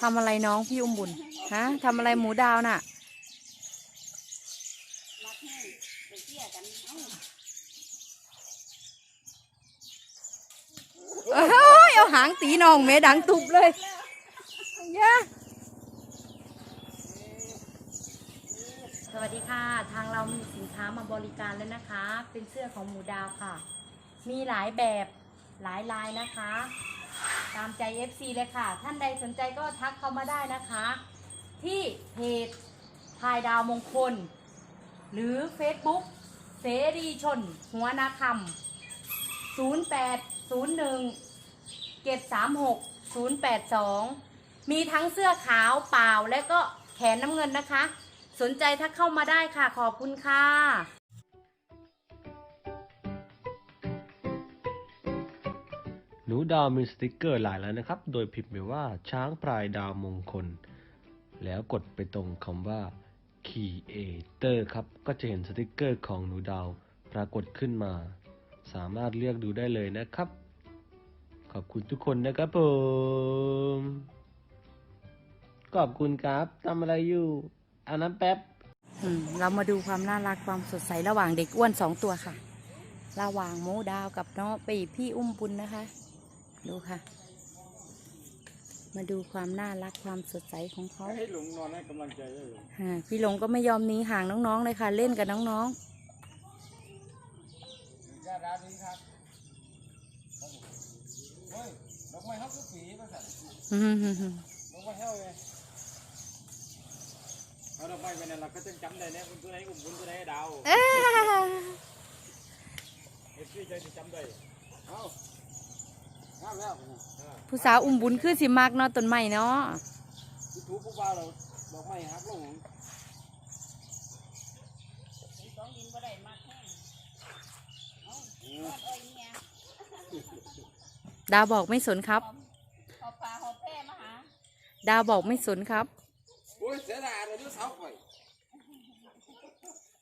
ทำอะไรน้องพี่อุ้มบุญฮะทำอะไรหมูดาวน่ะเอ้าเอ้ยเอาหางตีน้องเมดังตุบเลยยะสวัสดีค่ะ ทางเรามีสินค้ามาบริการแล้วนะคะ เป็นเสื้อของหมูดาวค่ะ มีหลายแบบ หลายลายนะคะ ตามใจ FC เลยค่ะ ท่านใดสนใจก็ทักเข้ามาได้นะคะ ที่เพจพายดาวมงคล หรือ Facebook เสรีชน หัวนาคำ0801 736 082 มีทั้งเสื้อขาวเปล่าและก็แขนน้ำเงินนะคะ สนใจทักเข้ามาได้ค่ะ ขอบคุณค่ะ หนูดาวมีสติกเกอร์หลายแล้วนะครับ โดยพิมพ์ไปว่าช้างพลายดาวมงคล แล้วกดไปตรงคำว่า Creator ครับ ก็จะเห็นสติกเกอร์ของหนูดาวปรากฏขึ้นมา สามารถเลือกดูได้เลยนะครับ ขอบคุณทุกคนนะครับผม ขอบคุณครับทำอะไรอยู่อาน้ำแป๊บอืมเรามาดูความน่ารักความสดใสระหว่างเด็กอ้วนสองตัวค่ะ ระหว่างโมดาวกับน้องปีพี่อุ้มบุญนะคะ ดูค่ะ มาดูความน่ารักความสดใสของเขาให้หลงนอนให้กำลังใจได้เลยอ่าพี่หลงก็ไม่ยอมหนีห่างน้องๆเลยค่ะ เล่นกับน้องญาติร้านนี้ครับเฮ้ยดอกไม้เขาคือฝีมาสั่นๆอืมดอกไม้เท่าไงเอาดอกไม้ไปนั่นเราก็จะจำได้เนี่ยคุณตัวไหนอุ้มคุณตัวไหนดาวเอ้ยเอฟซีใจจะจำได้เอา ผู้สาวอุ้มบุญคือสิมากเนาะต้นไม้เนาะคือถูกพวกเราเราดอกไม้หักลงสองดินบ่ได้มาแห้งเอ้าทอดเอ้ยเนี่ยดาวบอกไม่สนครับหอบปลาหอบแพร่มาหาดาวบอกไม่สนครับโอ้ยเสียดายเลยดูเสาไฟ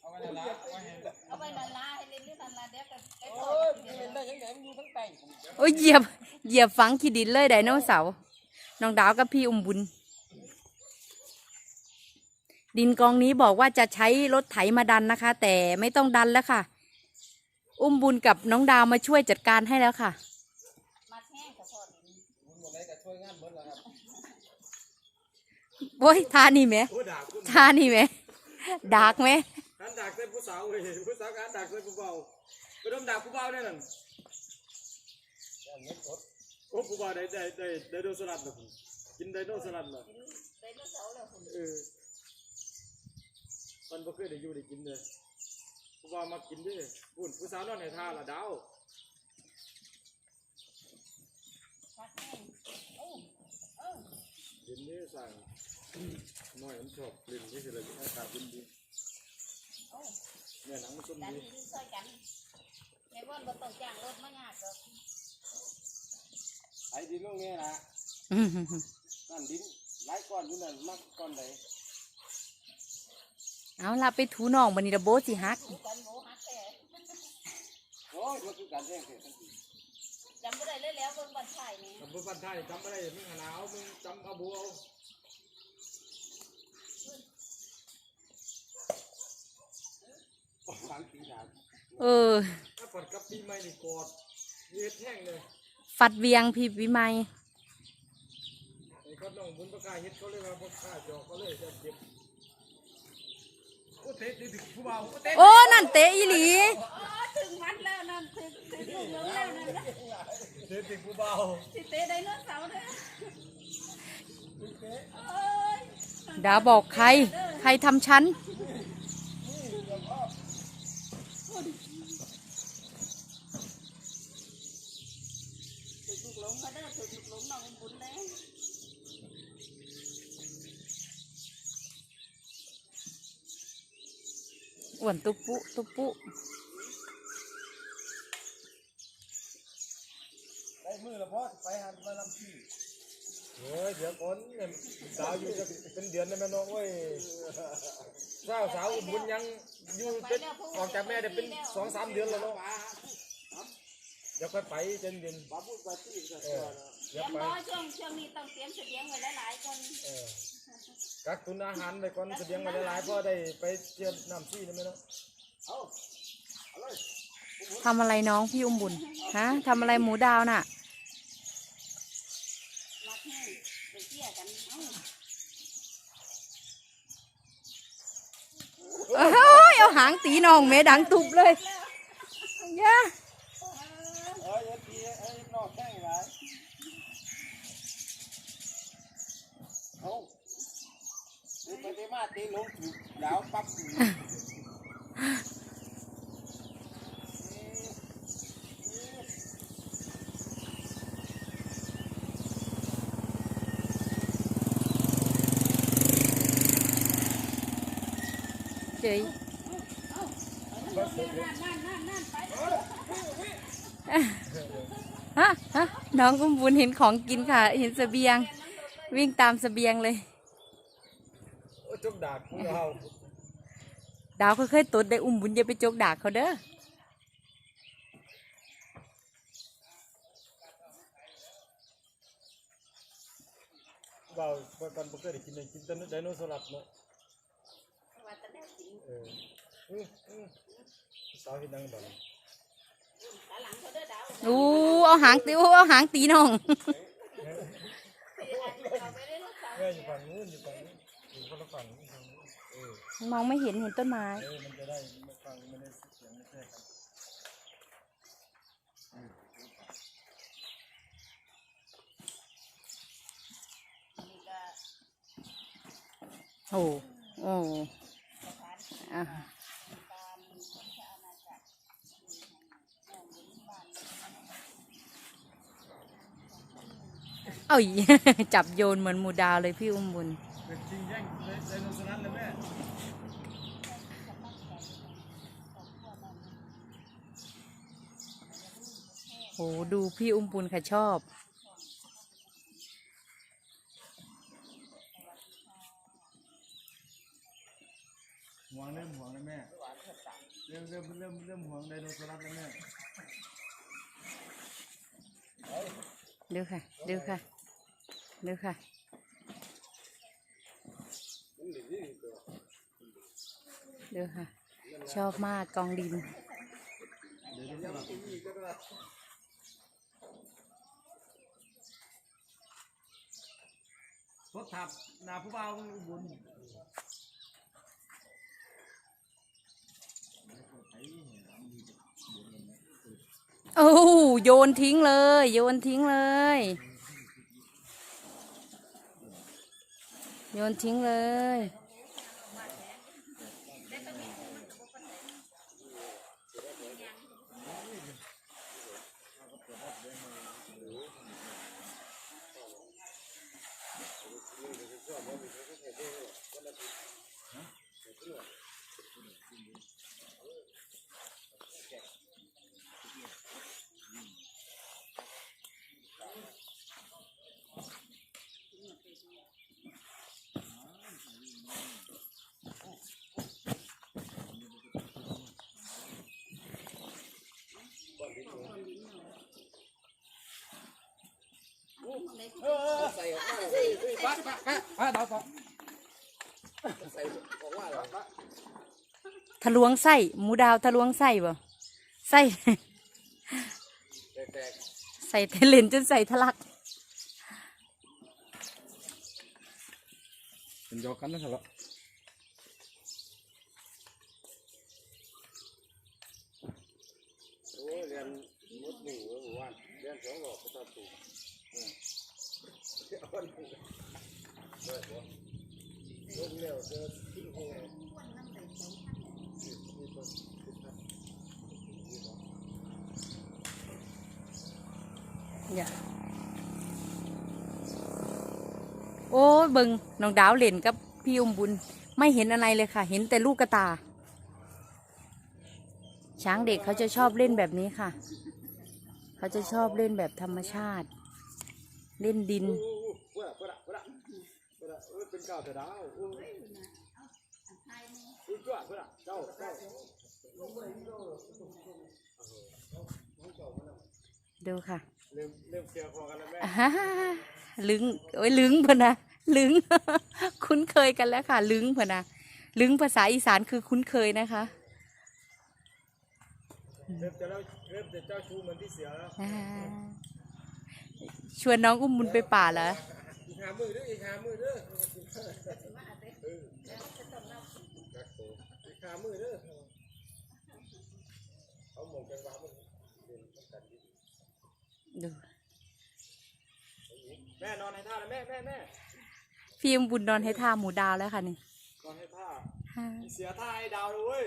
เอาไปนั่นละเอาไว้ให้เอาไปนันลาให้เล่นด้วยนันลาเดี๋ยวก็ไปทโอ้อดยมันเป็นได้ยังไงมันอยู่ทั้งไตโอ้ยเหยียบ เหยียบฝังขีดินเลยไดโนเสาร์น้องดาวกับพี่อุ้มบุญ ดินกองนี้บอกว่าจะใช้รถไถมาดันนะคะ แต่ไม่ต้องดันแล้วค่ะ อุ้มบุญกับน้องดาวมาช่วยจัดการให้แล้วค่ะมาแห้งกับทอดดินมันหมดเลยก็ช่วยงานเบิดแล้วครับโว้ยทานี่ไหมโอ้ด่าคุณทานี่ไหมดากไหมหันดักใส่ผู้สาวเลยผู้สาวก็หันดักใส่ผู้เบาไปดมดักผู้เบาแน่นอน โอ้ผู้เบาได้ได้ได้ได้โดนสลัดนะผมกินไดโนสลัดนะไดโนเสาร์แล้วคุณเออมันบ่เคยได้อยู่ได้กินเลยผู้เบามากินเด้วยปุ่นผู้สาวนอนในท่าละดาวมาแห้งเอ้เอ้ากินนี่สั่งหน้อยมันชอบเล่นนี่สิเลยอากาศเย็นดีเอ้เนี่ยหนังมันส้มดันดี ดินช่วยกันแม่ว่านบ่ต้องจ้างรถมายากหรอก ไอ้ดินลงนี่นะอืมนั่นดินหลายก้อนอยู่นั่นมักก้อนใดเอาละไปถูน่องบันนี้ระโบทสิฮักดูกันโหฮักแท้โอ้ยมันคือการแจ้งเกิดทันทีจำบ่ได้เลยแล้วเบิ่งบันทายนี่จำเป็นบ้านไทยจำไม่ได้มึงหนาวมึงจำเอาบัวเอาฝังปีหนาเออถ้าปัดกับปีใหม่นี่กอดเย็ดแห้งเลย ฟัดเวียงพี่วิไมไอ้เขาน้องบุญประกาศเฮ็ดเขาเลยว่าประกาศจอกเขาเลยจะเจ็บโอ้เตะถึงผู้บ่าวโอ้เตะโอ้นั่นเตะอีหลีอ๋อถึงวัดแล้วนั่นถึงถึงลูกเหลืองแล้วนั่นนะเตะถึงผู้บ่าวสิเตะไดโนเสาร์เด้อเอ้ยดาวบอกใคร ใครทำฉัน ถึงลูกหลงมาเด้ อถึงลูกหลงน้องบุญเด้ออ้วนตุปปุตุปปุได้มือละพอไปหันมาลำพี่โอ้ยเดี๋ยวก่อนเนี่ยสาวอยู่จะเป็นเดือนได้ไหมน้องเว้ยสาวสาวบุญยังอยู่เป็นออกจากแม่ได้เป็นสองสามเดือนแล้วเนาะเดี๋ จะค่อยไปเย็นเย็นบ้าพูดไปที่กันเอตัวอนะเตเดี๋รียยวมไปบ่ช่วงช่วงนี้ต้องเตรียมเสบียงไว้หลายๆคนเออกักตุนอาหารไปก่อนเสบียงมาหลายๆพอได้ไปเที่ยวน้ำซี่นั่นไหมเนาะเอาเอาเลยทำอะไรน้องพี่อุ้มบุญฮะทำอะไรหมูดาวน่ะมักแห้งไปเที่ยวกันเอ้าโอ้ยเอาหางตีน้องเมดังตุบเลยย่า เอ้ยเอ็ดดีเอ้ย นอกแข้งไรเอาตี ไปตีมาตีลงถูกดาวปั๊บเจยนั่นนั่นนั่นนั่นไปฮะฮะน้องอุ้มบุญเห็นของกินค่ะ เห็นเสบียง วิ่งตามเสบียงเลยโอ้จกดากของเราดาวเขาเคยตดได้อุ้มบุญอย่าไปจกดากเขาเด้อเราเมื่อก่อนบ่เคยได้กินเลยกินแต่ไดโนเสาร์ลัดเนาะว่าแต่แนวกินเอออื้ออื้อสาวเฮ็ดดังบ่ อู้เอาหางตีอู้เอาหางตีน้องมองไม่เห็นเห็นต้นไม้เออมันจะได้ไม่ฟังไม่ได้เสียงไม่แทรกกัน นี่ก็ โอ้โอ้อะ ตามคนชาวนาจักรน้องบุญบ้าน เอ้ยจับโยนเหมือนหมูดาวเลยพี่อุ้มบุญจริงแย่งไดโนเสาร์ลัดเลยแม่โหดูพี่อุ้มบุญค่ะชอบห่วงเริ่มห่วงแล้วแม่เริ่มเริ่มเริ่มเริ่มห่วงไดโนเสาร์ลัดแล้วแม่ ดูค่ะ ดูค่ะ ดูค่ะ ดูค่ะ ชอบมากกองดิน รถถับนาผู้เบ่าวอุบล โอ้โหโยนทิ้งเลย โยนทิ้งเลย โยนทิ้งเลย ใส่ออกมาใส่ปั๊บปั๊บปั๊บอะดาวต่อใส่ออกมาเลยปั๊บทะลวงไส้หมูดาวทะลวงไส้บ่ไส้แตกใส่เทเลนจนใส่ทะลัก เป็นยอกันนะสำหรับโอ้ยเรียนมุดหนึ่งเโอ้เบิงน้องดาวเล่นกับพี่อมบุญ ไม่เห็นอะไรเลยค่ะ เห็นแต่ลูกกระตา ช้างเด็กเขาจะชอบเล่นแบบนี้ค่ะ เขาจะชอบเล่นแบบธรรมชาติ เล่นดินเป็นเก่าแต่ดาวเจ้าเจ้า ดูค่ะเริ่มเริ่มเกี่ยวคอกันแล้วแม่อ่าฮ่าลึงโอ้ยลึงเพื่อนนะลึง คุ้นเคยกันแล้วค่ะ ลึงเพื่อนนะลึงภาษาอีสานคือคุ้นเคยนะคะเริ่มจะเล่าเริ่มจะเจ้าชู้เหมือนที่เสือแล้วอ่าชวนน้องอุ้มบุญไปป่าเหรออีกหามือเด้ออีกหามือเด้อเอออีกหามือเด้อเอาหมกกันวางมันเดินกันดี ดู แม่นอนให้ท่าเลยแม่แม่แม่พี่อุ้มบุญนอนให้ท่าหมูดาวแล้วค่ะนี่นอนให้ท่าฮ่าเสียท่าให้ดาวเลยเว้ย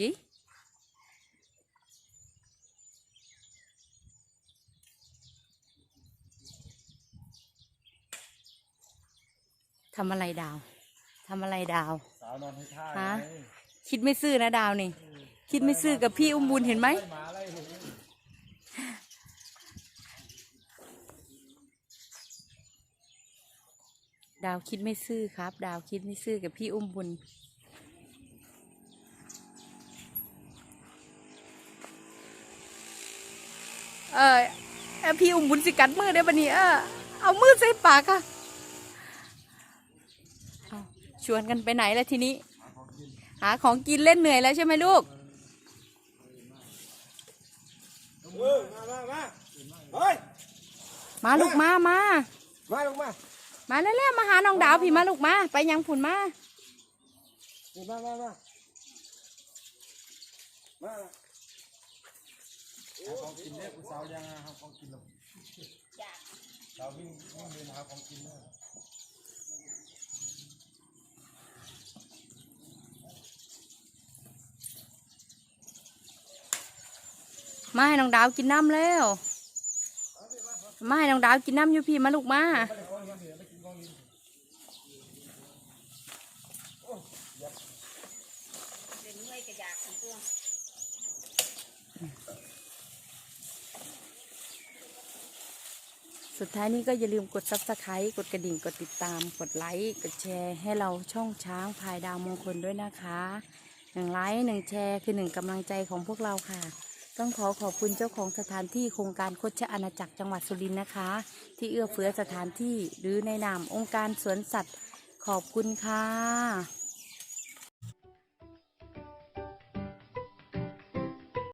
ยี่ทำอะไรดาว ทำอะไรดาวสาวนอนให้ท่าฮะไงคิดไม่ซื่อนะดาวนี่ คิดไม่ซื่อกับพี่อุ้มบุญเห็นไหม ดาวคิดไม่ซื่อครับ ดาวคิดไม่ซื่อกับพี่อุ้มบุญ เออพี่อุ้มบุญสิกัดมือได้ปะนี่เออเอามือใส่ปากค่ะชวนกันไปไหนแล้วทีนี้ หาของกินเล่นเหนื่อยแล้วใช่ไหมลูก เออมามามาเฮ้ยมาลูกมามามาลงมามาแล้วๆมาหาน้องดาวพี่มาลูกมา ไปยังผุนมานี่มามามามาหาของกินเนี่ยกูสาวยังหาของกินหรอกอยากสาววิ่งวิ่งเดินหาของกินเนี่ย มาให้น้องดาวกินน้ำแล้วมาให้น้องดาวกินน้ำอยู่พี่มาลูกมาสุดท้ายนี้ก็อย่าลืมกด subscribe กดกระดิ่ง กดติดตาม กดไลค์ กดแชร์ ให้เราช่องช้างพายดาวมงคลด้วยนะคะ หนึ่งไลค์หนึ่งแชร์คือหนึ่งกำลังใจของพวกเราค่ะ ต้องขอขอบคุณเจ้าของสถานที่โครงการโคชอาณาจักรจังหวัดสุรินทร์นะคะ ที่เอื้อเฟื้อสถานที่หรือในนามองค์การสวนสัตว์ ขอบคุณค่ะ